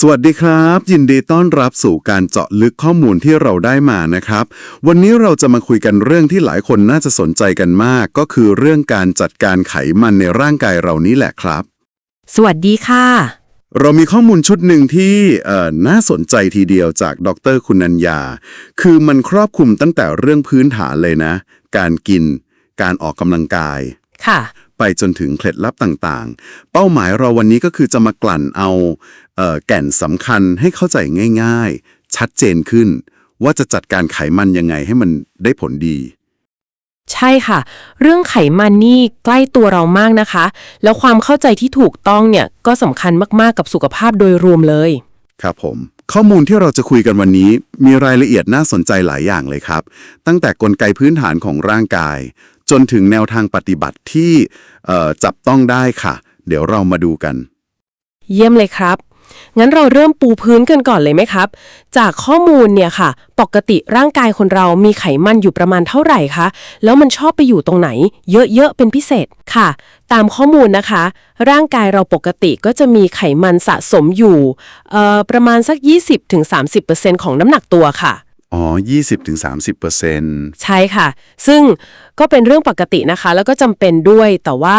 สวัสดีครับ ยินดีต้อนรับสู่การเจาะลึกข้อมูลที่เราได้มานะครับ วันนี้เราจะมาคุยกันเรื่องที่หลายคนน่าจะสนใจกันมาก ก็คือเรื่องการจัดการไขมันในร่างกายเรานี่แหละครับ สวัสดีค่ะ เรามีข้อมูลชุดหนึ่งที่เอ่อน่าสนใจทีเดียวจากดรคุณัญญา คือมันครอบคลุมตั้งแต่เรื่องพื้นฐานเลยนะ การกิน การออกกำลังกายค่ะ ไปจนถึงเคล็ดลับต่างๆ เป้าหมายเราวันนี้ก็คือจะมากลั่นเอาเอ่อแก่นสำคัญให้เข้าใจง่าย ๆ ชัดเจนขึ้น ว่าจะจัดการไขมันยังไงให้มันได้ผลดี ใช่ค่ะ เรื่องไขมันนี่ใกล้ตัวเรามากนะคะ แล้วความเข้าใจที่ถูกต้องเนี่ยก็สำคัญมากๆกับสุขภาพโดยรวมเลย ครับผม ข้อมูลที่เราจะคุยกันวันนี้มีรายละเอียดน่าสนใจหลายอย่างเลยครับ ตั้งแต่กลไกพื้นฐานของร่างกาย จนถึงแนวทางปฏิบัติที่จับต้องได้ค่ะ เดี๋ยวเรามาดูกัน เยี่ยมเลยครับ งั้นเราเริ่มปูพื้นกันก่อนเลยไหมครับ จากข้อมูลเนี่ยค่ะ ปกติร่างกายคนเรามีไขมันอยู่ประมาณเท่าไหร่คะ แล้วมันชอบไปอยู่ตรงไหน เยอะๆเป็นพิเศษค่ะ ตามข้อมูลนะคะ ร่างกายเราปกติก็จะมีไขมันสะสมอยู่ประมาณสัก 20-30%ของน้ำหนักตัวค่ะ อ๋อ 20-30%ใช่ค่ะ ซึ่งก็เป็นเรื่องปกตินะคะ แล้วก็จำเป็นด้วย แต่ว่า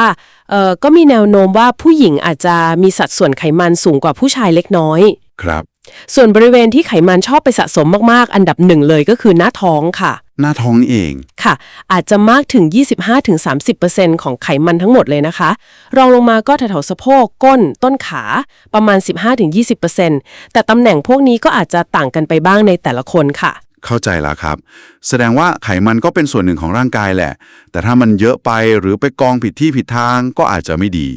เอ่อก็มีแนวโน้มว่าผู้หญิงอาจจะมีสัดส่วนไขมันสูงกว่าผู้ชายเล็กน้อย ครับ ส่วนบริเวณที่ไขมันชอบไปสะสมมากๆ อันดับหนึ่งเลยก็คือหน้าท้องค่ะ หน้าท้องนี่เอง ค่ะ อาจจะมากถึง 25-30%ของไขมันทั้งหมดเลยนะคะ รองลงมาก็แถวๆสะโพก ก้น ต้นขาประมาณ 15-20%แต่ตำแหน่งพวกนี้ก็อาจจะต่างกันไปบ้างในแต่ละคนค่ะ เข้าใจแล้วครับ แสดงว่าไขมันก็เป็นส่วนหนึ่งของร่างกายแหละ แต่ถ้ามันเยอะไปหรือไปกองผิดที่ผิดทางก็อาจจะไม่ดี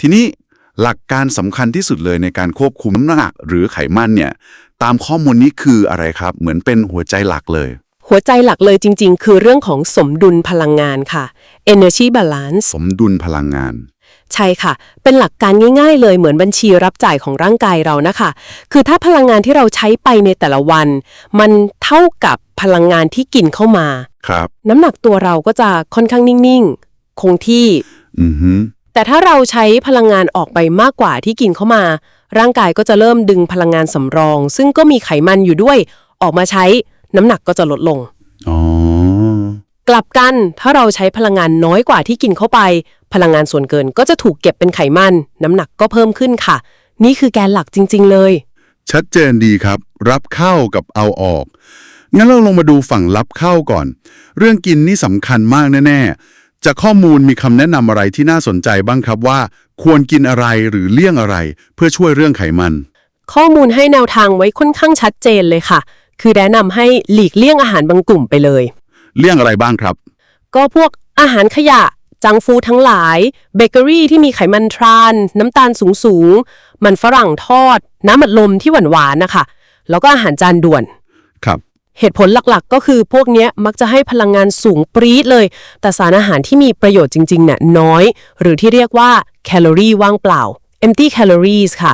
ทีนี้หลักการสำคัญที่สุดเลยในการควบคุมน้ำหนักหรือไขมันเนี่ย ตามข้อมูลนี้คืออะไรครับ เหมือนเป็นหัวใจหลักเลย หัวใจหลักเลยจริง ๆ คือเรื่องของสมดุลพลังงานค่ะ energy balance สมดุลพลังงาน ใช่ค่ะ เป็นหลักการง่าย ๆ เลยเหมือนบัญชีรับจ่ายของร่างกายเรานะคะ คือถ้าพลังงานที่เราใช้ไปในแต่ละวัน มันเท่ากับพลังงานที่กินเข้ามา ครับ น้ำหนักตัวเราก็จะค่อนข้างนิ่งๆ คงที่ อือฮึแต่ถ้าเราใช้พลังงานออกไปมากกว่าที่กินเข้ามา ร่างกายก็จะเริ่มดึงพลังงานสำรอง ซึ่งก็มีไขมันอยู่ด้วย ออกมาใช้ น้ำหนักก็จะลดลงอ๋อกลับกันถ้าเราใช้พลังงานน้อยกว่าที่กินเข้าไป พลังงานส่วนเกินก็จะถูกเก็บเป็นไขมัน น้ำหนักก็เพิ่มขึ้นค่ะ นี่คือแกนหลักจริง ๆ เลย ชัดเจนดีครับ รับเข้ากับเอาออก งั้นเราลงมาดูฝั่งรับเข้าก่อน เรื่องกินนี่สำคัญมากแน่ๆจากข้อมูลมีคำแนะนำอะไรที่น่าสนใจบ้างครับว่า ควรกินอะไรหรือเลี่ยงอะไร เพื่อช่วยเรื่องไขมัน ข้อมูลให้แนวทางไว้ค่อนข้างชัดเจนเลยค่ะ คือแนะนำให้หลีกเลี่ยงอาหารบางกลุ่มไปเลยเลี่ยงอะไรบ้างครับ ก็พวกอาหารขยะ จังก์ฟู้ดทั้งหลาย เบเกอรี่ที่มีไขมันทราน น้ำตาลสูงสูงๆมันฝรั่งทอด น้ำอัดลมที่หวานๆนะคะ แล้วก็อาหารจานด่วน ครับ เหตุผลหลักๆ ก็คือพวกเนี้ยมักจะให้พลังงานสูงปรี๊ดเลย แต่สารอาหารที่มีประโยชน์จริงๆเนี่ยน้อย หรือที่เรียกว่าแคลอรี่ว่างเปล่า empty calories ค่ะ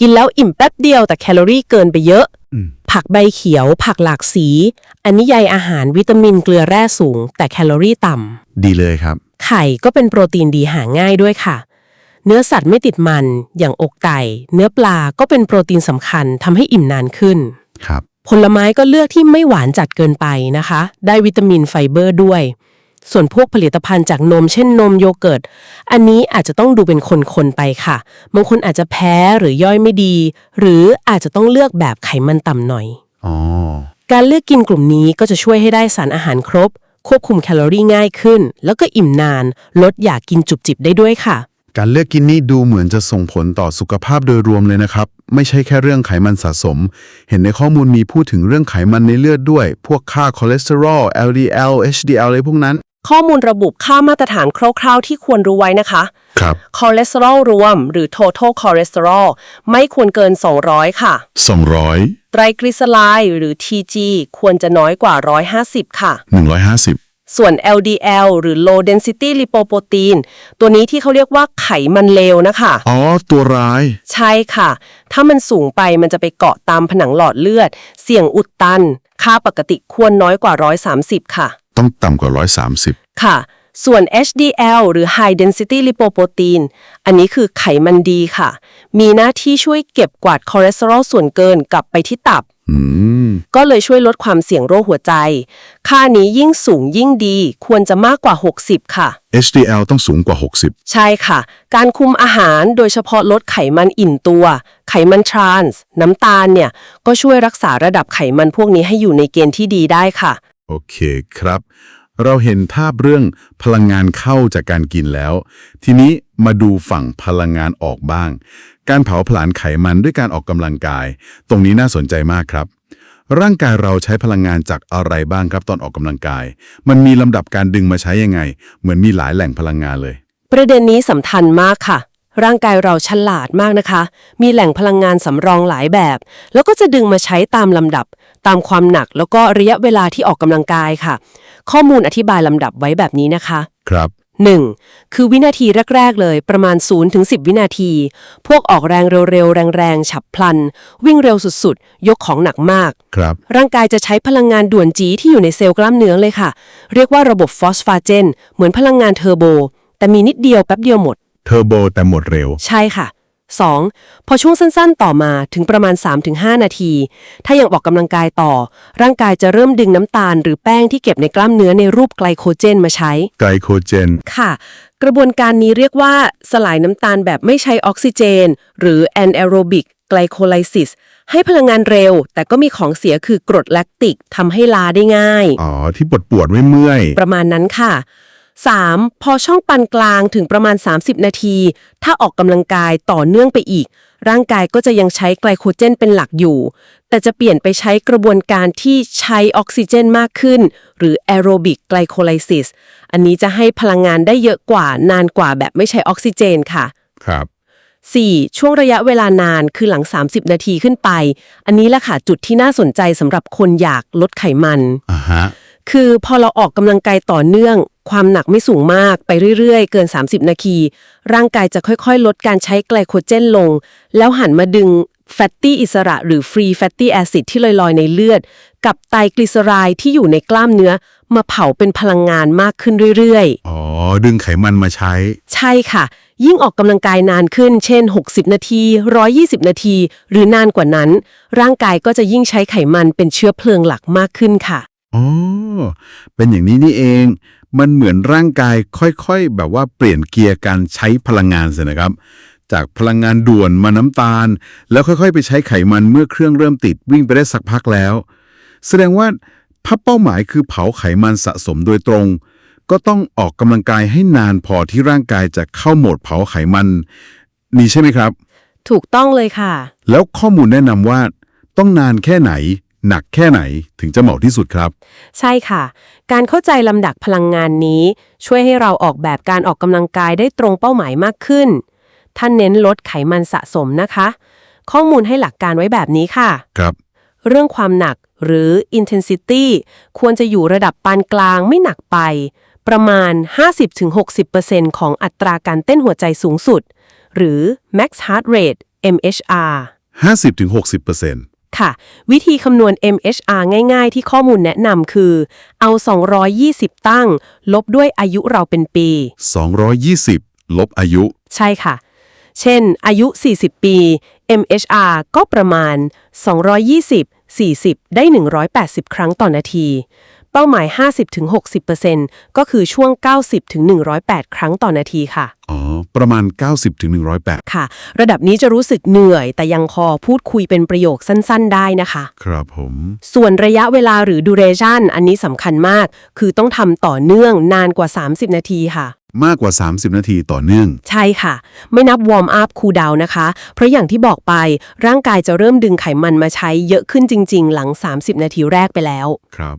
กินแล้วอิ่มแป๊บเดียวแต่แคลอรี่เกินไปเยอะอืม ผักใบเขียว ผักหลากสี อันนี้ใยอาหารวิตามินเกลือแร่สูง แต่แคลอรี่ต่ำดีเลยครับไข่ก็เป็นโปรตีนดีหาง่ายด้วยค่ะ เนื้อสัตว์ไม่ติดมัน อย่างอกไก่ เนื้อปลาก็เป็นโปรตีนสำคัญทำให้อิ่มนานขึ้น ครับ ผลไม้ก็เลือกที่ไม่หวานจัดเกินไปนะคะ ได้วิตามินไฟเบอร์ด้วย ส่วนพวกผลิตภัณฑ์จากนม เช่นนมโยเกิร์ต อันนี้อาจจะต้องดูเป็นคนๆไปค่ะ บางคนอาจจะแพ้หรือย่อยไม่ดี หรืออาจจะต้องเลือกแบบไขมันต่ำหน่อย อ๋อ การเลือกกินกลุ่มนี้ก็จะช่วยให้ได้สารอาหารครบ ควบคุมแคลอรี่ง่ายขึ้น แล้วก็อิ่มนาน ลดอยากกินจุบจิบได้ด้วยค่ะ การเลือกกินนี่ดูเหมือนจะส่งผลต่อสุขภาพโดยรวมเลยนะครับ ไม่ใช่แค่เรื่องไขมันสะสม เห็นในข้อมูลมีพูดถึงเรื่องไขมันในเลือดด้วย พวกค่าคอเลสเตอรอล LDL HDL อะไรพวกนั้น ข้อมูลระบุค่ามาตรฐานคร่าวๆ ที่ควรรู้ไว้นะคะครับคอเลสเตอรอลรวม หรือ total cholesterol ไม่ควรเกิน 200 ค่ะ 200 ไตรกลีเซอไรด์หรือ TG ควรจะน้อยกว่า 150 ค่ะ 150 ส่วน LDL หรือ low density lipoprotein ตัวนี้ที่เขาเรียกว่าไขมันเลวนะคะ อ๋อ ตัวร้าย ใช่ค่ะ ถ้ามันสูงไปมันจะไปเกาะตามผนังหลอดเลือด เสี่ยงอุดตัน ค่าปกติควรน้อยกว่า 130 ค่ะ ต้องต่ำกว่า 130 ค่ะ ส่วน HDL หรือ High Density Lipoprotein อันนี้คือไขมันดีค่ะ มีหน้าที่ช่วยเก็บกวาดคอเลสเตอรอลส่วนเกินกลับไปที่ตับอืมก็เลยช่วยลดความเสี่ยงโรคหัวใจ ค่านี้ยิ่งสูงยิ่งดีควรจะมากกว่า 60 ค่ะ HDL ต้องสูงกว่า 60 ใช่ค่ะ การคุมอาหารโดยเฉพาะลดไขมันอิ่มตัว ไขมันทรานส์ น้ำตาลเนี่ย ก็ช่วยรักษาระดับไขมันพวกนี้ให้อยู่ในเกณฑ์ที่ดีได้ค่ะ โอเคครับ เราเห็นภาพเรื่องพลังงานเข้าจากการกินแล้ว ทีนี้มาดูฝั่งพลังงานออกบ้าง การเผาผลาญไขมันด้วยการออกกำลังกาย ตรงนี้น่าสนใจมากครับ ร่างกายเราใช้พลังงานจากอะไรบ้างครับตอนออกกำลังกาย มันมีลำดับการดึงมาใช้ยังไง เหมือนมีหลายแหล่งพลังงานเลย ประเด็นนี้สำคัญมากค่ะ ร่างกายเราฉลาดมากนะคะ มีแหล่งพลังงานสำรองหลายแบบ แล้วก็จะดึงมาใช้ตามลำดับ ตามความหนักแล้วก็ระยะเวลาที่ออกกำลังกายค่ะ ข้อมูลอธิบายลำดับไว้แบบนี้นะคะ ครับ 1. คือวินาทีแรก ๆ เลยประมาณ0-10 วินาที พวกออกแรงเร็วๆ แรงๆ ฉับพลัน วิ่งเร็วสุดๆ ยกของหนักมาก ครับ ร่างกายจะใช้พลังงานด่วนจีที่อยู่ในเซลล์กล้ามเนื้อเลยค่ะ เรียกว่าระบบฟอสฟาเจน เหมือนพลังงานเทอร์โบ แต่มีนิดเดียวแป๊บเดียวหมด เทอร์โบแต่หมดเร็ว ใช่ค่ะ 2. พอช่วงสั้นๆ ต่อมาถึงประมาณ 3-5 นาที ถ้ายังออกกำลังกายต่อ ร่างกายจะเริ่มดึงน้ำตาล หรือแป้งที่เก็บในกล้ามเนื้อในรูปไกลโคเจนมาใช้ ไกลโคเจน ค่ะ กระบวนการนี้เรียกว่าสลายน้ำตาลแบบไม่ใช้ออกซิเจน หรือ anaerobic glycolysis ให้พลังงานเร็ว แต่ก็มีของเสียคือกรดแลคติกทำให้ลาได้ง่าย อ๋อ ที่ปวดปวดๆไม่เมื่อยประมาณนั้นค่ะ 3. พอช่องปานกลางถึงประมาณ 30 นาที ถ้าออกกำลังกายต่อเนื่องไปอีก ร่างกายก็จะยังใช้ไกลโคเจนเป็นหลักอยู่ แต่จะเปลี่ยนไปใช้กระบวนการที่ใช้ออกซิเจนมากขึ้น หรือ aerobic glycolysis อันนี้จะให้พลังงานได้เยอะกว่านานกว่าแบบไม่ใช้ออกซิเจนค่ะ ครับ 4. ช่วงระยะเวลานานคือหลัง 30 นาทีขึ้นไป อันนี้แหละค่ะจุดที่น่าสนใจสำหรับคนอยากลดไขมัน อ่าฮะ คือพอเราออกกำลังกายต่อเนื่อง ความหนักไม่สูงมากไปเรื่อยๆ เกิน 30 นาที ร่างกายจะค่อยๆ ลดการใช้ไกลโคเจนลง แล้วหันมาดึงแฟตตี้อิสระหรือฟรีแฟตตี้แอซิดที่ลอยๆ ในเลือด กับไตรกลีเซอไรด์ที่อยู่ในกล้ามเนื้อ มาเผาเป็นพลังงานมากขึ้นเรื่อยๆ อ๋อ ดึงไขมันมาใช้ ใช่ค่ะ ยิ่งออกกำลังกายนานขึ้น เช่น 60 นาที 120 นาที หรือนานกว่านั้น ร่างกายก็จะยิ่งใช้ไขมันเป็นเชื้อเพลิงหลักมากขึ้นค่ะ อ๋อ เป็นอย่างนี้นี่เอง มันเหมือนร่างกายค่อยๆ แบบว่าเปลี่ยนเกียร์การใช้พลังงานสินะครับ จากพลังงานด่วนมาน้ำตาล แล้วค่อยๆ ไปใช้ไขมันเมื่อเครื่องเริ่มติดวิ่งไปได้สักพักแล้ว แสดงว่าถ้าเป้าหมายคือเผาไขมันสะสมโดยตรง ก็ต้องออกกำลังกายให้นานพอที่ร่างกายจะเข้าโหมดเผาไขมัน นี่ใช่ไหมครับ ถูกต้องเลยค่ะ แล้วข้อมูลแนะนำว่า ต้องนานแค่ไหน หนักแค่ไหนถึงจะเหมาะที่สุดครับ ใช่ค่ะ การเข้าใจลำดับพลังงานนี้ ช่วยให้เราออกแบบการออกกำลังกายได้ตรงเป้าหมายมากขึ้น ท่านเน้นลดไขมันสะสมนะคะ ข้อมูลให้หลักการไว้แบบนี้ค่ะ ครับ เรื่องความหนักหรือ intensity ควรจะอยู่ระดับปานกลางไม่หนักไป ประมาณ 50-60%ของอัตราการเต้นหัวใจสูงสุด หรือ max heart rate MHR 50-60% ค่ะ วิธีคำนวณ MHR ง่าย ๆ ที่ข้อมูลแนะนำคือ เอา 220 ตั้ง ลบด้วยอายุเราเป็นปี 220 ลบอายุ ใช่ค่ะ เช่น อายุ 40 ปี MHR ก็ประมาณ 220 40 ได้ 180 ครั้งต่อนาที เป้าหมาย 50-60%ก็คือช่วง 90-108 ครั้งต่อนาทีค่ะ อ๋อ ประมาณ 90-108 ค่ะ ระดับนี้จะรู้สึกเหนื่อย แต่ยังพอพูดคุยเป็นประโยคสั้นๆ ได้นะคะ ครับผม ส่วนระยะเวลาหรือ duration อันนี้สำคัญมาก คือต้องทำต่อเนื่องนานกว่า 30 นาทีค่ะมากกว่า 30 นาทีต่อเนื่อง ใช่ค่ะ ไม่นับวอร์มอัพคูลดาวนะคะ เพราะอย่างที่บอกไปร่างกายจะเริ่มดึงไขมันมาใช้เยอะขึ้นจริง ๆ หลัง 30 นาทีแรกไปแล้ว ครับ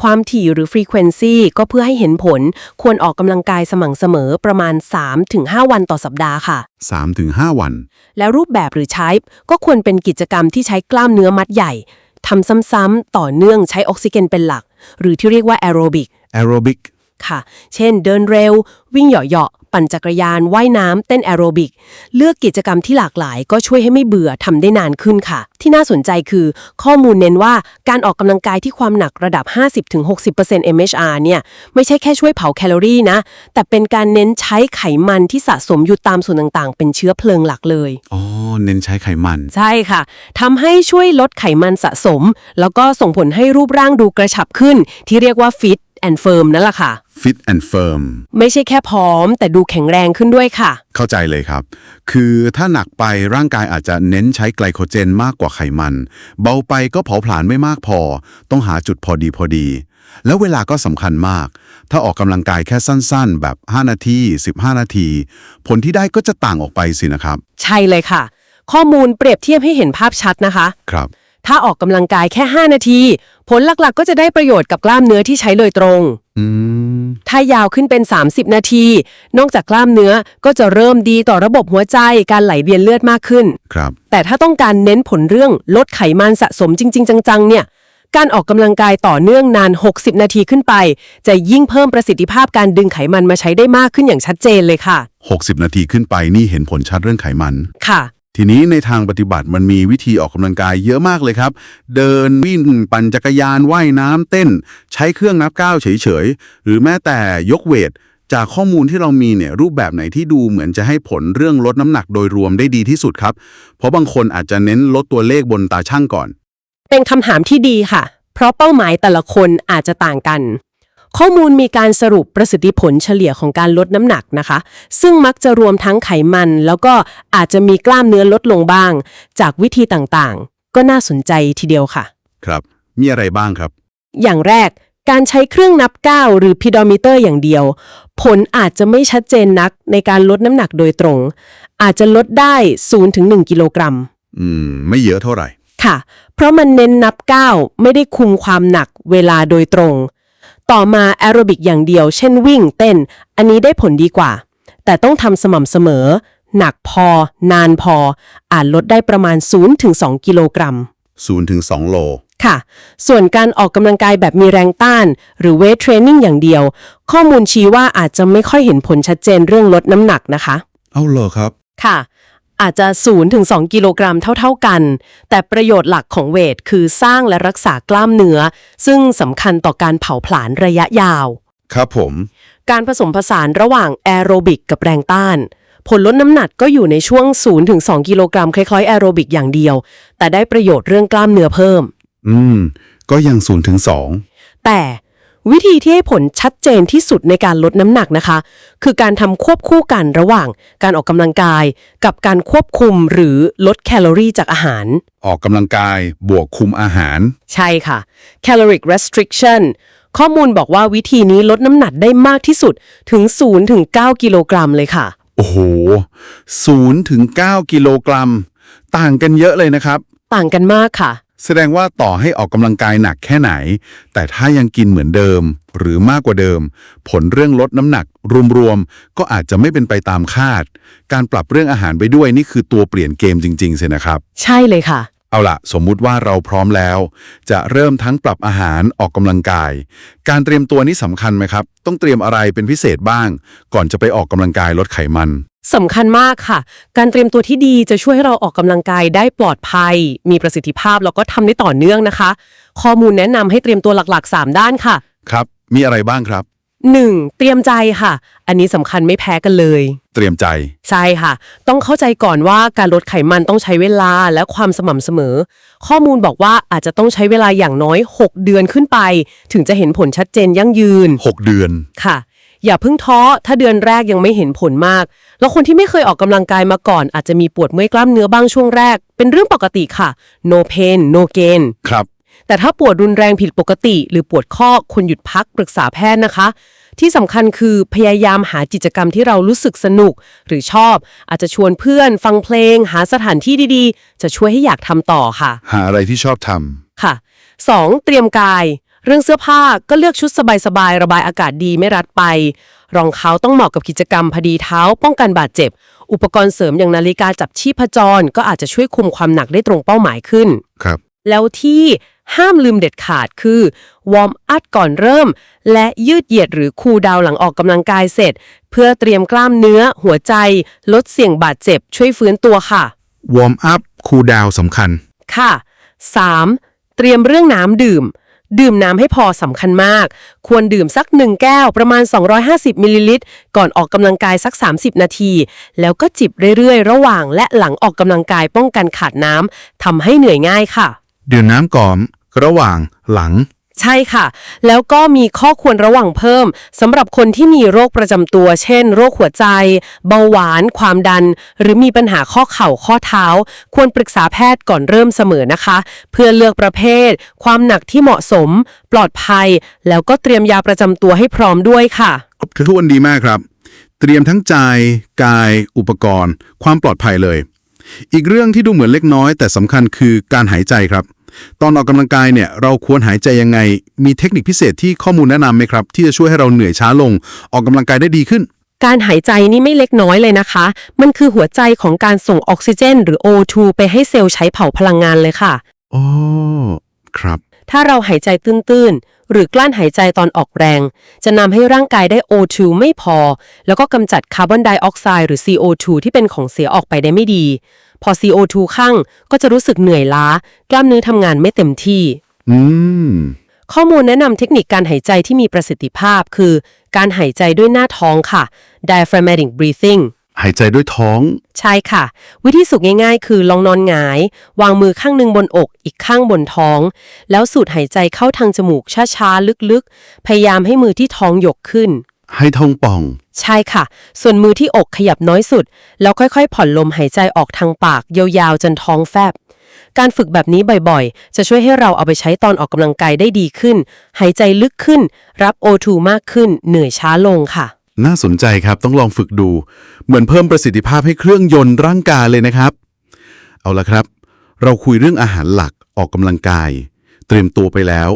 ความถี่หรือ frequency ก็เพื่อให้เห็นผลควรออกกำลังกายสม่ำเสมอประมาณ 3-5 วันต่อสัปดาห์ค่ะ 3-5 วัน แล้วรูปแบบหรือ type ก็ควรเป็นกิจกรรมที่ใช้กล้ามเนื้อมัดใหญ่ทำซ้ำๆต่อเนื่องใช้ออกซิเจนเป็นหลัก หรือที่เรียกว่า aerobic aerobic ค่ะ เช่น เดินเร็ว วิ่งเหยาะๆ ปั่นจักรยาน ว่ายน้ำเต้นแอโรบิก เลือกกิจกรรมที่หลากหลาย ก็ช่วยให้ไม่เบื่อทำได้นานขึ้นค่ะ ที่น่าสนใจคือ ข้อมูลเน้นว่าการออกกำลังกายที่ความหนักระดับ 50-60% MHR เนี่ยไม่ใช่แค่ช่วยเผาแคลอรี่นะ แต่เป็นการเน้นใช้ไขมันที่สะสมอยู่ตามส่วนต่างๆ เป็นเชื้อเพลิงหลักเลย อ๋อ เน้นใช้ไขมัน ใช่ค่ะทำให้ช่วยลดไขมันสะสม แล้วก็ส่งผลให้รูปร่างดูกระชับขึ้น ที่เรียกว่า fit and firm นั่นแหละค่ะ fit and firm ไม่ใช่แค่พร้อม แต่ดูแข็งแรงขึ้นด้วยค่ะ เข้าใจเลยครับ คือถ้าหนักไปร่างกายอาจจะเน้นใช้ไกลโคเจนมากกว่าไขมัน เบาไปก็เผาผลาญไม่มากพอ ต้องหาจุดพอดีพอดี แล้วเวลาก็สำคัญมาก ถ้าออกกำลังกายแค่สั้นๆ แบบ 5 นาที 15 นาที ผลที่ได้ก็จะต่างออกไปสินะครับ ใช่เลยค่ะ ข้อมูลเปรียบเทียบให้เห็นภาพชัดนะคะ ครับ ถ้าออกกำลังกายแค่ 5 นาที ผลหลักๆ ก็จะได้ประโยชน์กับกล้ามเนื้อที่ใช้โดยตรง อืม ถ้ายาวขึ้นเป็น 30 นาที นอกจากกล้ามเนื้อก็จะเริ่มดีต่อระบบหัวใจการไหลเวียนเลือดมากขึ้น ครับ แต่ถ้าต้องการเน้นผลเรื่องลดไขมันสะสมจริง ๆ จัง ๆ เนี่ย การออกกำลังกายต่อเนื่องนาน 60 นาทีขึ้นไป จะยิ่งเพิ่มประสิทธิภาพการดึงไขมันมาใช้ได้มากขึ้นอย่างชัดเจนเลยค่ะ 60 นาทีขึ้นไปนี่เห็นผลชัดเรื่องไขมัน ค่ะ ทีนี้ในทางปฏิบัติมันมีวิธีออกกำลังกายเยอะมากเลยครับ เดินวิ่งปั่นจักรยานว่ายน้ำเต้น ใช้เครื่องนับก้าวเฉยๆ หรือแม้แต่ยกเวท จากข้อมูลที่เรามีเนี่ยรูปแบบไหนที่ดูเหมือนจะให้ผลเรื่องลดน้ำหนักโดยรวมได้ดีที่สุดครับ เพราะบางคนอาจจะเน้นลดตัวเลขบนตาช่างก่อน เป็นคำถามที่ดีค่ะ เพราะเป้าหมายแต่ละคนอาจจะต่างกัน ข้อมูลมีการสรุปประสิทธิผลเฉลี่ยของการลดน้ำหนักนะคะ ซึ่งมักจะรวมทั้งไขมัน แล้วก็อาจจะมีกล้ามเนื้อลดลงบ้าง จากวิธีต่างๆ ก็น่าสนใจทีเดียวค่ะ ครับ มีอะไรบ้างครับ อย่างแรกการใช้เครื่องนับก้าวหรือพิดอมิเตอร์อย่างเดียว ผลอาจจะไม่ชัดเจนนักในการลดน้ำหนักโดยตรง อาจจะลดได้ 0-1 กิโลกรัม อืม ไม่เยอะเท่าไหร่ ค่ะ เพราะมันเน้นนับก้าวไม่ได้คุมความหนักเวลาโดยตรง ต่อมาแอโรบิกอย่างเดียว เช่นวิ่งเต้น อันนี้ได้ผลดีกว่า แต่ต้องทำสม่ำเสมอ หนักพอ นานพอ อาจลดได้ประมาณ 0-2 กิโลกรัม 0-2 โล ค่ะ ส่วนการออกกำลังกายแบบมีแรงต้าน หรือเวทเทรนนิ่งอย่างเดียว ข้อมูลชี้ว่าอาจจะไม่ค่อยเห็นผลชัดเจนเรื่องลดน้ำหนักนะคะ เอาเหรอครับ ค่ะ อาจจะ 0-2 กิโลกรัมเท่า ๆกัน แต่ประโยชน์หลักของเวทคือสร้างและรักษากล้ามเนื้อ ซึ่งสำคัญต่อการเผาผลาญระยะยาว ครับผม การผสมผสานระหว่างแอโรบิกกับแรงต้าน ผลลดน้ำหนักก็อยู่ในช่วง 0-2 กิโลกรัมคล้ายๆแอโรบิกอย่างเดียว แต่ได้ประโยชน์เรื่องกล้ามเนื้อเพิ่ม อืม ก็ยัง0-2แต่ วิธีที่ให้ผลชัดเจนที่สุดในการลดน้ำหนักนะคะ คือการทำควบคู่กันระหว่างการออกกำลังกาย กับการควบคุมหรือลดแคลอรี่จากอาหาร ออกกำลังกายบวกคุมอาหาร ใช่ค่ะ caloric restriction ข้อมูลบอกว่าวิธีนี้ลดน้ำหนักได้มากที่สุดถึง0ถึง9กิโลกรัมเลยค่ะ โอ้โห0ถึง9กิโลกรัม ต่างกันเยอะเลยนะครับ ต่างกันมากค่ะ แสดงว่าต่อให้ออกกำลังกายหนักแค่ไหน แต่ถ้ายังกินเหมือนเดิม หรือมากกว่าเดิม ผลเรื่องลดน้ำหนัก รวมๆ ก็อาจจะไม่เป็นไปตามคาด การปรับเรื่องอาหารไปด้วยนี่คือตัวเปลี่ยนเกมจริงๆสินะครับ ใช่เลยค่ะ เอาล่ะสมมุติว่าเราพร้อมแล้ว จะเริ่มทั้งปรับอาหารออกกำลังกาย การเตรียมตัวนี้สำคัญไหมครับ ต้องเตรียมอะไรเป็นพิเศษบ้าง ก่อนจะไปออกกำลังกายลดไขมัน สำคัญมากค่ะ การเตรียมตัวที่ดีจะช่วยให้เราออกกำลังกายได้ปลอดภัย มีประสิทธิภาพแล้วก็ทำได้ต่อเนื่องนะคะ ข้อมูลแนะนำให้เตรียมตัวหลักๆ 3 ด้านค่ะ ครับ มีอะไรบ้างครับ 1. เตรียมใจค่ะ อันนี้สำคัญไม่แพ้กันเลย เตรียมใจ ใช่ค่ะ ต้องเข้าใจก่อนว่าการลดไขมันต้องใช้เวลาและความสม่ำเสมอ ข้อมูลบอกว่าอาจจะต้องใช้เวลาอย่างน้อย 6 เดือนขึ้นไป ถึงจะเห็นผลชัดเจนยั่งยืน 6 เดือน ค่ะ อย่าเพิ่งท้อถ้าเดือนแรกยังไม่เห็นผลมาก แล้วคนที่ไม่เคยออกกำลังกายมาก่อน อาจจะมีปวดเมื่อยกล้ามเนื้อบ้างช่วงแรก เป็นเรื่องปกติค่ะ no pain no gain ครับ แต่ถ้าปวดรุนแรงผิดปกติ หรือปวดข้อควรหยุดพักปรึกษาแพทย์นะคะ ที่สำคัญคือพยายามหากิจกรรมที่เรารู้สึกสนุก หรือชอบ อาจจะชวนเพื่อน ฟังเพลง หาสถานที่ดีๆ จะช่วยให้อยากทำต่อค่ะ หาอะไรที่ชอบทค่ะ 2. เตรียมกาย เรื่องเสื้อผ้าก็เลือกชุดสบายๆระบายอากาศดีไม่รัดไป รองเท้าต้องเหมาะกับกิจกรรมพอดีเท้า ป้องกันบาดเจ็บ อุปกรณ์เสริมอย่างนาฬิกาจับชีพจร ก็อาจจะช่วยคุมความหนักได้ตรงเป้าหมายขึ้นำครับ แล้วที่ห้ามลืมเด็ดขาดคือ วอร์มอัพก่อนเริ่ม และยืดเหยียดหรือคูลดาวน์หลังออกกำลังกายเสร็จ เพื่อเตรียมกล้ามเนื้อ หัวใจ ลดเสี่ยงบาดเจ็บ ช่วยฟื้นตัวค่ะ วอร์มอัพคูลดาวสำคัญ ค่ะ 3. เตรียมเรื่องน้ำดื่ม ดื่มน้ำให้พอสำคัญมาก ควรดื่มสัก 1 แก้วประมาณ 250มิลลิลิตร ก่อนออกกำลังกายสัก 30 นาที แล้วก็จิบเรื่อยๆ ระหว่างและหลังออกกำลังกายป้องกันขาดน้ำทำให้เหนื่อยง่ายค่ะ ดื่มน้ำก่อนระหว่างหลัง ใช่ค่ะ แล้วก็มีข้อควรระวังเพิ่มสำหรับคนที่มีโรคประจำตัว เช่น โรคหัวใจ เบาหวาน ความดัน หรือมีปัญหาข้อเข่าข้อเท้า ควรปรึกษาแพทย์ก่อนเริ่มเสมอนะคะ เพื่อเลือกประเภท ความหนักที่เหมาะสม ปลอดภัย แล้วก็เตรียมยาประจำตัวให้พร้อมด้วยค่ะครบถ้วนดีมากครับ เตรียมทั้งใจกาย อุปกรณ์ ความปลอดภัยเลย อีกเรื่องที่ดูเหมือนเล็กน้อย แต่สำคัญคือการหายใจครับ ตอนออกกำลังกายเนี่ยเราควรหายใจยังไง มีเทคนิคพิเศษที่ข้อมูลแนะนำไหมครับ ที่จะช่วยให้เราเหนื่อยช้าลง ออกกำลังกายได้ดีขึ้น การหายใจนี่ไม่เล็กน้อยเลยนะคะ มันคือหัวใจของการส่งออกซิเจน หรือ O2 ไปให้เซลล์ใช้เผาพลังงานเลยค่ะอ๋อครับ ถ้าเราหายใจตื้นๆ หรือกลั้นหายใจตอนออกแรง จะนำให้ร่างกายได้ O2 ไม่พอ แล้วก็กำจัดคาร์บอนไดออกไซด์หรือ CO2 ที่เป็นของเสียออกไปได้ไม่ดี พอ CO2 ข้างก็จะรู้สึกเหนื่อยล้า กล้ามเนื้อทำงานไม่เต็มที่ อืม ข้อมูลแนะนำเทคนิคการหายใจที่มีประสิทธิภาพคือ การหายใจด้วยหน้าท้องค่ะ diaphragmatic breathing หายใจด้วยท้อง ใช่ค่ะ วิธีสุกง่ายๆ คือลองนอนหงาย วางมือข้างหนึ่งบนอก อีกข้างบนท้อง แล้วสูดหายใจเข้าทางจมูกช้าๆ ลึกๆ พยายามให้มือที่ท้องยกขึ้น ให้ท้องป่อง ใช่ค่ะ ส่วนมือที่อกขยับน้อยสุด แล้วค่อยๆ ผ่อนลมหายใจออกทางปาก ยาวๆ จนท้องแฟบ การฝึกแบบนี้บ่อยๆ จะช่วยให้เราเอาไปใช้ตอนออกกำลังกายได้ดีขึ้น หายใจลึกขึ้น รับ O2 มากขึ้น เหนื่อยช้าลงค่ะ น่าสนใจครับต้องลองฝึกดู เหมือนเพิ่มประสิทธิภาพให้เครื่องยนต์ร่างกายเลยนะครับ เอาละครับ เราคุยเรื่องอาหารหลักออกกำลังกาย เตรียมตัวไปแล้ว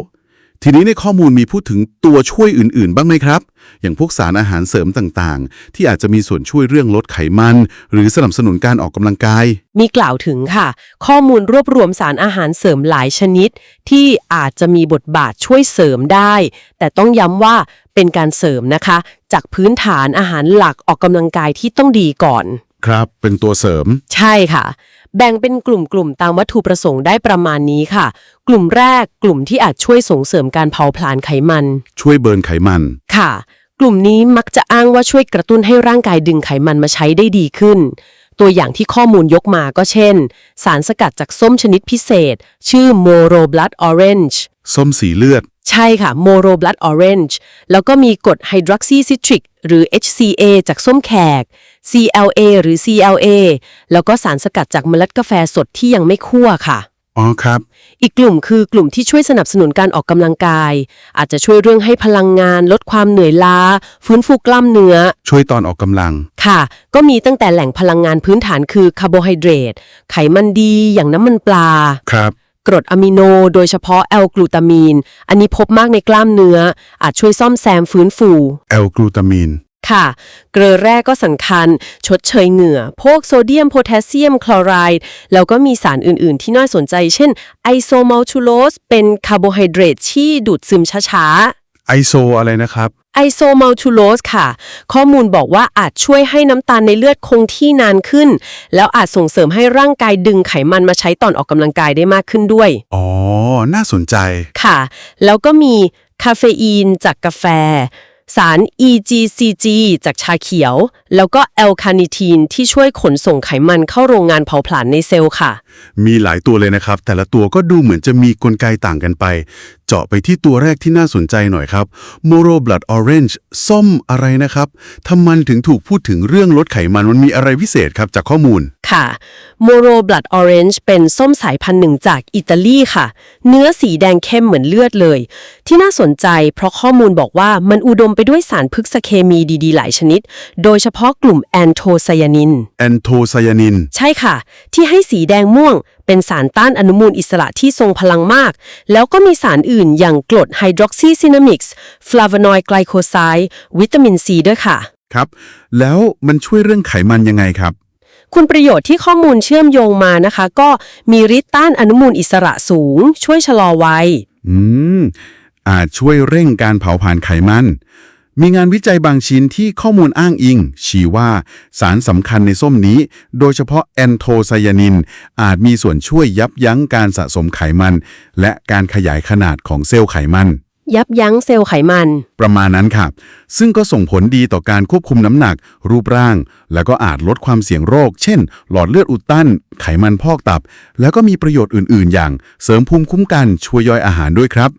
ทีนี้ในข้อมูลมีพูดถึงตัวช่วยอื่นๆ บ้างไหมครับ อย่างพวกสารอาหารเสริมต่างๆ ที่อาจจะมีส่วนช่วยเรื่องลดไขมัน หรือสนับสนุนการออกกำลังกาย มีกล่าวถึงค่ะ ข้อมูลรวบรวมสารอาหารเสริมหลายชนิด ที่อาจจะมีบทบาทช่วยเสริมได้ แต่ต้องย้ำว่าเป็นการเสริมนะคะ จากพื้นฐานอาหารหลักออกกำลังกายที่ต้องดีก่อน ครับ เป็นตัวเสริม ใช่ค่ะ แบ่งเป็นกลุ่มๆ ตามวัตถุประสงค์ได้ประมาณนี้ค่ะ กลุ่มแรกกลุ่มที่อาจช่วยส่งเสริมการเผาผลาญไขมัน ช่วยเบิร์นไขมัน ค่ะ กลุ่มนี้มักจะอ้างว่าช่วยกระตุ้นให้ร่างกายดึงไขมันมาใช้ได้ดีขึ้น ตัวอย่างที่ข้อมูลยกมาก็เช่น สารสกัดจากส้มชนิดพิเศษ ชื่อ Moro Blood Orange ส้มสีเลือด ใช่ค่ะ Moro Blood Orange แล้วก็มีกรด Hydroxycitric หรือ HCA จากส้มแขก CLA หรือ CLA แล้วก็สารสกัดจากเมล็ดกาแฟสดที่ยังไม่คั่วค่ะ อ๋อครับ อีกกลุ่มคือกลุ่มที่ช่วยสนับสนุนการออกกำลังกาย อาจจะช่วยเรื่องให้พลังงาน ลดความเหนื่อยล้า ฟื้นฟูกล้ามเนื้อ ช่วยตอนออกกำลัง ค่ะ ก็มีตั้งแต่แหล่งพลังงานพื้นฐานคือคาร์โบไฮเดรต ไขมันดีอย่างน้ำมันปลา ครับ กรดอะมิโน โดยเฉพาะแอลกลูตามีน อันนี้พบมากในกล้ามเนื้อ อาจช่วยซ่อมแซมฟื้นฟู แอลกลูตามีน ค่ะ เกลือแร่ก็สำคัญ ชดเชยเหงื่อ พวกโซเดียมโพแทสเซียม คลอไรด์ แล้วก็มีสารอื่น ๆ ที่น่าสนใจ เช่นไอโซมัลทูโลส เป็นคาร์โบไฮเดรตที่ดูดซึมช้าไอโซอะไรนะครับๆ ไอโซมัลทูโลสค่ะ ข้อมูลบอกว่าอาจช่วยให้น้ำตาลในเลือดคงที่นานขึ้น แล้วอาจส่งเสริมให้ร่างกายดึงไขมันมาใช้ตอนออกกำลังกายได้มากขึ้นด้วย อ๋อ น่าสนใจ ค่ะ แล้วก็มีคาเฟอีนจากกาแฟ สาร EGCG จากชาเขียว แล้วก็แอลคาเนิทีนที่ช่วยขนส่งไขมันเข้าโรงงานเผาผลาญในเซลล์ค่ะ มีหลายตัวเลยนะครับ แต่ละตัวก็ดูเหมือนจะมีกลไกต่างกันไป เจาะไปที่ตัวแรกที่น่าสนใจหน่อยครับ Moro Blood Orange ส้มอะไรนะครับทำไมถึงถูกพูดถึงเรื่องลดไขมันมันมีอะไรพิเศษครับจากข้อมูลค่ะ Moro Blood Orange เป็นส้มสายพันธุ์หนึ่งจากอิตาลีค่ะ เนื้อสีแดงเข้มเหมือนเลือดเลย ที่น่าสนใจเพราะข้อมูลบอกว่ามันอุดมไปด้วยสารพฤกษเคมีดีๆ หลายชนิด โดยเฉพาะกลุ่มแอนโทไซยานินแอนโทไซยานิน ใช่ค่ะ ที่ให้สีแดงม่วงเป็นสารต้านอนุมูลอิสระที่ทรงพลังมาก แล้วก็มีสารอื่นอย่างกรดไฮดรอกซีซินามิกส์ฟลาโวนอยด์ไกลโคไซด์วิตามินซีด้วยค่ะ ครับ แล้วมันช่วยเรื่องไขมันยังไงครับ คุณประโยชน์ที่ข้อมูลเชื่อมโยงมานะคะ ก็มีฤทธิ์ต้านอนุมูลอิสระสูง ช่วยชะลอวัย อืม อาจช่วยเร่งการเผาผลาญไขมัน มีงานวิจัยบางชิ้นที่ข้อมูลอ้างอิง ชี้ว่าสารสำคัญในส้มนี้ โดยเฉพาะแอนโทไซยานิน อาจมีส่วนช่วยยับยั้งการสะสมไขมัน และการขยายขนาดของเซลล์ไขมัน ยับยั้งเซลล์ไขมัน ประมาณนั้นครับ ซึ่งก็ส่งผลดีต่อการควบคุมน้ำหนัก รูปร่าง แล้วก็อาจลดความเสี่ยงโรค เช่น หลอดเลือดอุดตัน ไขมันพอกตับ แล้วก็มีประโยชน์อื่น ๆ อย่าง เสริมภูมิคุ้มกันช่วยย่อยอาหารด้วยครับ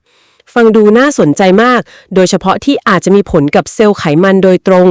ฟังดูน่าสนใจมาก โดยเฉพาะที่อาจจะมีผลกับเซลล์ไขมันโดยตรง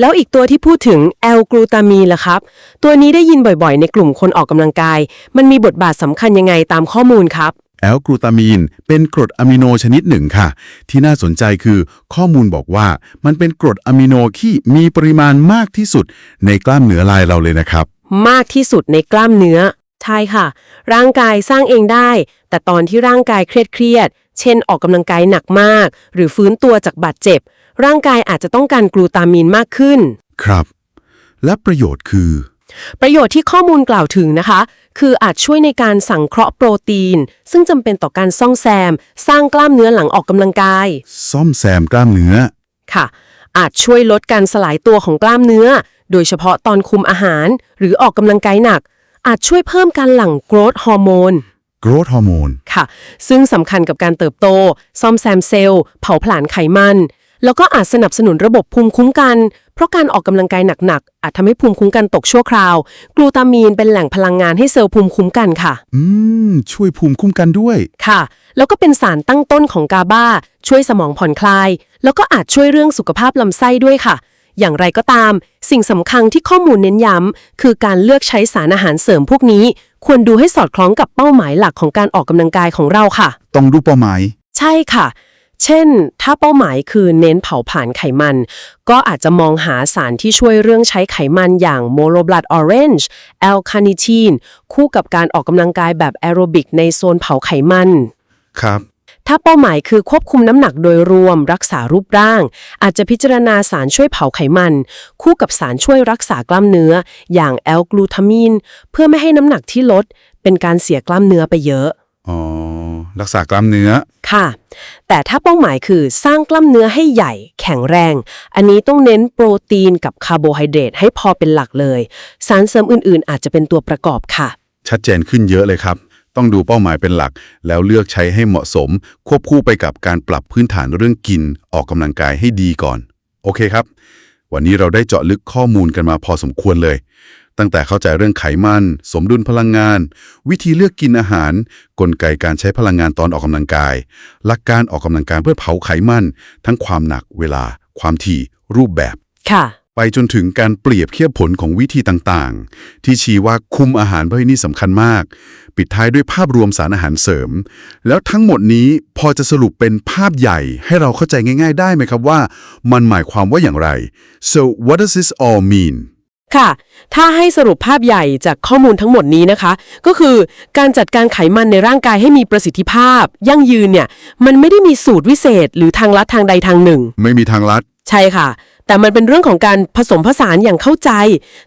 แล้วอีกตัวที่พูดถึงแอลกลูตามีนล่ะครับ ตัวนี้ได้ยินบ่อยๆ ในกลุ่มคนออกกำลังกาย มันมีบทบาทสำคัญยังไงตามข้อมูลครับแอลกลูตามีนเป็นกรดอะมิโนชนิดหนึ่งค่ะ ที่น่าสนใจคือข้อมูลบอกว่ามันเป็นกรดอะมิโนที่มีปริมาณมากที่สุดในกล้ามเนื้อลายเราเลยนะครับ มากที่สุดในกล้ามเนื้อ ใช่ค่ะ ร่างกายสร้างเองได้ แต่ตอนที่ร่างกายเครียดๆเช่นออกกำลังกายหนักมาก หรือฟื้นตัวจากบาดเจ็บ ร่างกายอาจจะต้องการกลูตามีนมากขึ้น ครับ และประโยชน์คือ ประโยชน์ที่ข้อมูลกล่าวถึงนะคะ คืออาจช่วยในการสังเคราะห์โปรตีน ซึ่งจำเป็นต่อการซ่อมแซม สร้างกล้ามเนื้อหลังออกกำลังกาย ซ่อมแซมกล้ามเนื้อ ค่ะ อาจช่วยลดการสลายตัวของกล้ามเนื้อ โดยเฉพาะตอนคุมอาหาร หรือออกกำลังกายหนัก อาจช่วยเพิ่มการหลั่งโกรทฮอร์โมนโกรทฮอร์โมน ค่ะ ซึ่งสำคัญกับการเติบโต ซ่อมแซมเซลล์ เผาผลาญไขมัน แล้วก็อาจสนับสนุนระบบภูมิคุ้มกัน เพราะการออกกำลังกายหนักๆ อาจทำให้ภูมิคุ้มกันตกชั่วคราว กลูตามีนเป็นแหล่งพลังงานให้เซลล์ภูมิคุ้มกันค่ะ อืม ช่วยภูมิคุ้มกันด้วย ค่ะ แล้วก็เป็นสารตั้งต้นของกาบาช่วยสมองผ่อนคลาย แล้วก็อาจช่วยเรื่องสุขภาพลำไส้ด้วยค่ะ อย่างไรก็ตาม สิ่งสำคัญที่ข้อมูลเน้นย้ำคือการเลือกใช้สารอาหารเสริมพวกนี้ ควรดูให้สอดคล้องกับเป้าหมายหลักของการออกกำลังกายของเราค่ะ ต้องดูเป้าหมาย ใช่ค่ะ เช่น ถ้าเป้าหมายคือเน้นเผาผลาญไขมัน ก็อาจจะมองหาสารที่ช่วยเรื่องใช้ไขมันอย่างโมโลบลัดออเรนจ์แอลคานิทีนคู่กับการออกกำลังกายแบบแอโรบิกในโซนเผาไขมัน ครับ ถ้าเป้าหมายคือควบคุมน้ำหนักโดยรวม รักษารูปร่าง อาจจะพิจารณาสารช่วยเผาไขมัน คู่กับสารช่วยรักษากล้ามเนื้อ อย่างแอลกลูทามีนเพื่อไม่ให้น้ำหนักที่ลด เป็นการเสียกล้ามเนื้อไปเยอะอ๋อรักษากล้ามเนื้อค่ะ แต่ถ้าเป้าหมายคือสร้างกล้ามเนื้อให้ใหญ่ แข็งแรง อันนี้ต้องเน้นโปรตีนกับคาร์โบไฮเดรตให้พอเป็นหลักเลย สารเสริมอื่นๆ อาจจะเป็นตัวประกอบค่ะ ชัดเจนขึ้นเยอะเลยครับ ต้องดูเป้าหมายเป็นหลัก แล้วเลือกใช้ให้เหมาะสม ควบคู่ไปกับการปรับพื้นฐานเรื่องกินออกกำลังกายให้ดีก่อน โอเคครับ วันนี้เราได้เจาะลึกข้อมูลกันมาพอสมควรเลย ตั้งแต่เข้าใจเรื่องไขมัน สมดุลพลังงาน วิธีเลือกกินอาหาร กลไกการใช้พลังงานตอนออกกำลังกาย หลักการออกกำลังกายเพื่อเผาไขมัน ทั้งความหนักเวลา ความถี่ รูปแบบค่ะ ไปจนถึงการเปรียบเทียบผลของวิธีต่างๆ ที่ชี้ว่าคุมอาหารเพื่อให้นี่สำคัญมาก ปิดท้ายด้วยภาพรวมสารอาหารเสริม แล้วทั้งหมดนี้พอจะสรุปเป็นภาพใหญ่ให้เราเข้าใจง่าย ๆ ได้ไหมครับว่า มันหมายความว่าอย่างไร so what does this all mean ค่ะ ถ้าให้สรุปภาพใหญ่จากข้อมูลทั้งหมดนี้นะคะ ก็คือการจัดการไขมันในร่างกายให้มีประสิทธิภาพ ยั่งยืนเนี่ย มันไม่ได้มีสูตรวิเศษ หรือทางลัดทางใดทางหนึ่ง ไม่มีทางลัด ใช่ค่ะ แต่มันเป็นเรื่องของการผสมผสานอย่างเข้าใจ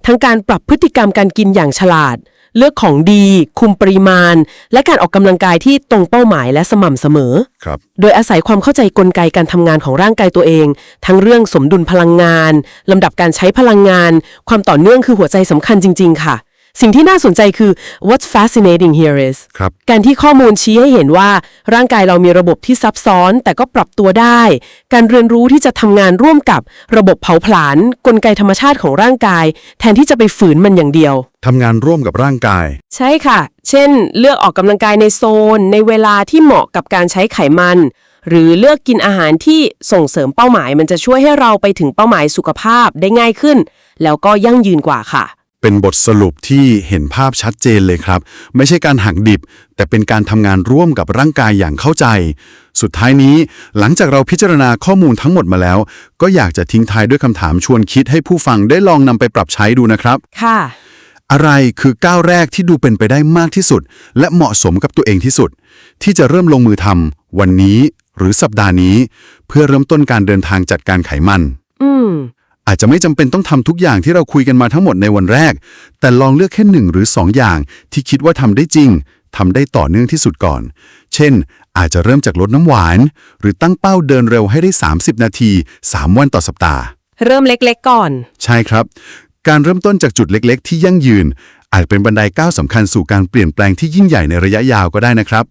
ทั้งการปรับพฤติกรรมการกินอย่างฉลาด เลือกของดี คุมปริมาณ และการออกกำลังกายที่ตรงเป้าหมายและสม่ำเสมอ ครับ โดยอาศัยความเข้าใจกลไกการทำงานของร่างกายตัวเอง ทั้งเรื่องสมดุลพลังงานลำดับการใช้พลังงาน ความต่อเนื่องคือหัวใจสำคัญจริง ๆ ค่ะ สิ่งที่น่าสนใจคือ what's fascinating here is ครับ การที่ข้อมูลชี้ให้เห็นว่า ร่างกายเรามีระบบที่ซับซ้อน แต่ก็ปรับตัวได้ การเรียนรู้ที่จะทำงานร่วมกับระบบเผาผลาญกลไกธรรมชาติของร่างกาย แทนที่จะไปฝืนมันอย่างเดียว ทำงานร่วมกับร่างกาย ใช่ค่ะ เช่น เลือกออกกำลังกายในโซน ในเวลาที่เหมาะกับการใช้ไขมัน หรือเลือกกินอาหารที่ส่งเสริมเป้าหมาย มันจะช่วยให้เราไปถึงเป้าหมายสุขภาพได้ง่ายขึ้น แล้วก็ยั่งยืนกว่าค่ะ เป็นบทสรุปที่เห็นภาพชัดเจนเลยครับ ไม่ใช่การหักดิบ แต่เป็นการทำงานร่วมกับร่างกายอย่างเข้าใจ สุดท้ายนี้หลังจากเราพิจารณาข้อมูลทั้งหมดมาแล้ว ก็อยากจะทิ้งท้ายด้วยคำถามชวนคิดให้ผู้ฟังได้ลองนำไปปรับใช้ดูนะครับ ค่ะ อะไรคือก้าวแรกที่ดูเป็นไปได้มากที่สุด และเหมาะสมกับตัวเองที่สุด ที่จะเริ่มลงมือทำวันนี้หรือสัปดาห์นี้ เพื่อเริ่มต้นการเดินทางจัดการไขมัน อืม อาจจะไม่จำเป็นต้องทำทุกอย่างที่เราคุยกันมาทั้งหมดในวันแรก แต่ลองเลือกแค่หนึ่งหรือสองอย่าง ที่คิดว่าทำได้จริงทำได้ต่อเนื่องที่สุดก่อน เช่น อาจจะเริ่มจากลดน้ำหวาน หรือตั้งเป้าเดินเร็วให้ได้ 30 นาที 3 วันต่อสัปดาห์ เริ่มเล็กๆก่อน ใช่ครับ การเริ่มต้นจากจุดเล็ก ๆ ที่ยั่งยืน อาจเป็นบันไดก้าวสำคัญสู่การเปลี่ยนแปลงที่ยิ่งใหญ่ในระยะยาวก็ได้นะครับ